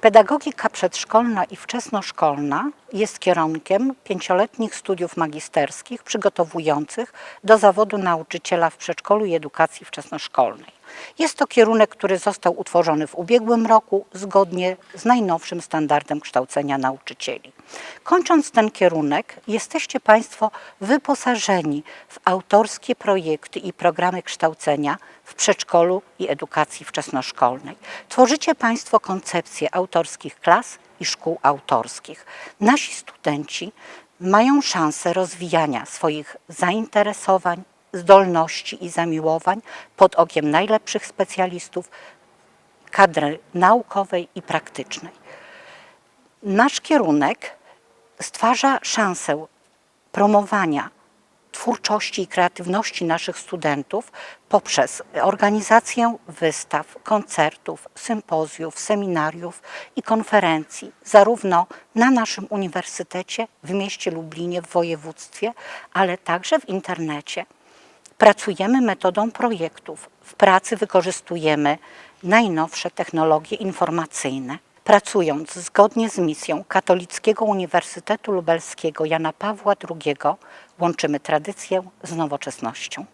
Pedagogika przedszkolna i wczesnoszkolna jest kierunkiem pięcioletnich studiów magisterskich przygotowujących do zawodu nauczyciela w przedszkolu i edukacji wczesnoszkolnej. Jest to kierunek, który został utworzony w ubiegłym roku zgodnie z najnowszym standardem kształcenia nauczycieli. Kończąc ten kierunek, jesteście Państwo wyposażeni w autorskie projekty i programy kształcenia w przedszkolu i edukacji wczesnoszkolnej. Tworzycie Państwo koncepcje autorskich klas i szkół autorskich. Nasi studenci mają szansę rozwijania swoich zainteresowań, zdolności i zamiłowań pod okiem najlepszych specjalistów kadry naukowej i praktycznej. Nasz kierunek stwarza szansę promowania twórczości i kreatywności naszych studentów poprzez organizację wystaw, koncertów, sympozjów, seminariów i konferencji, zarówno na naszym uniwersytecie w mieście Lublinie, w województwie, ale także w internecie. Pracujemy metodą projektów. W pracy wykorzystujemy najnowsze technologie informacyjne. Pracując zgodnie z misją Katolickiego Uniwersytetu Lubelskiego Jana Pawła II, łączymy tradycję z nowoczesnością.